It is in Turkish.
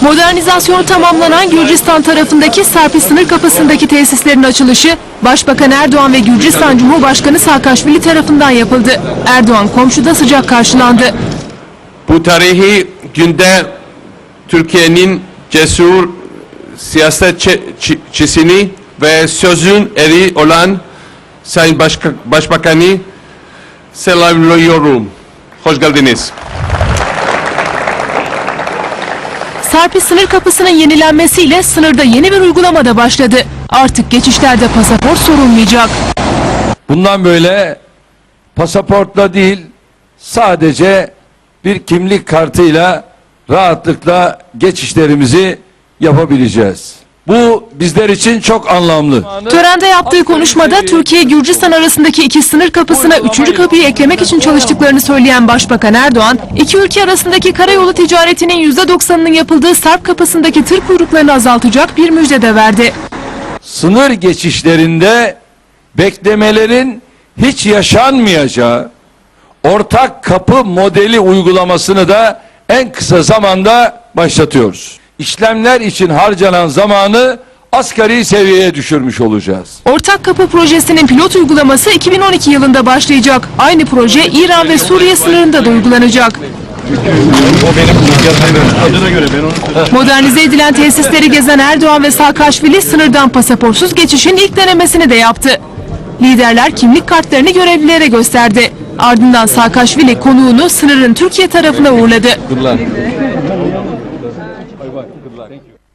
Modernizasyonu tamamlanan Gürcistan tarafındaki Sarpi sınır kapısındaki tesislerin açılışı Başbakan Erdoğan ve Gürcistan Cumhurbaşkanı Saakashvili tarafından yapıldı. Erdoğan komşuda sıcak karşılandı. Bu tarihi günde Türkiye'nin cesur siyasetçisini ve sözün eri olan Sayın Başka- Başbakanı selamlıyorum. Hoş geldiniz. Sarpi sınır kapısının yenilenmesiyle sınırda yeni bir uygulama da başladı. Artık geçişlerde pasaport sorulmayacak. Bundan böyle pasaportla değil sadece bir kimlik kartıyla rahatlıkla geçişlerimizi yapabileceğiz. Bu bizler için çok anlamlı. Törende yaptığı konuşmada Türkiye-Gürcistan arasındaki iki sınır kapısına üçüncü kapıyı eklemek için çalıştıklarını söyleyen Başbakan Erdoğan, iki ülke arasındaki karayolu ticaretinin %90'ının yapıldığı Sarp kapısındaki tır kuyruklarını azaltacak bir müjde de verdi. Sınır geçişlerinde beklemelerin hiç yaşanmayacağı ortak kapı modeli uygulamasını da en kısa zamanda başlatıyoruz. İşlemler için harcanan zamanı asgari seviyeye düşürmüş olacağız. Ortak Kapı projesinin pilot uygulaması 2012 yılında başlayacak. Aynı proje İran ve Suriye sınırında da uygulanacak. Modernize edilen tesisleri gezen Erdoğan ve Saakashvili sınırdan pasaportsuz geçişin ilk denemesini de yaptı. Liderler kimlik kartlarını görevlilere gösterdi. Ardından Saakashvili konuğunu sınırın Türkiye tarafına uğurladı. Thank you.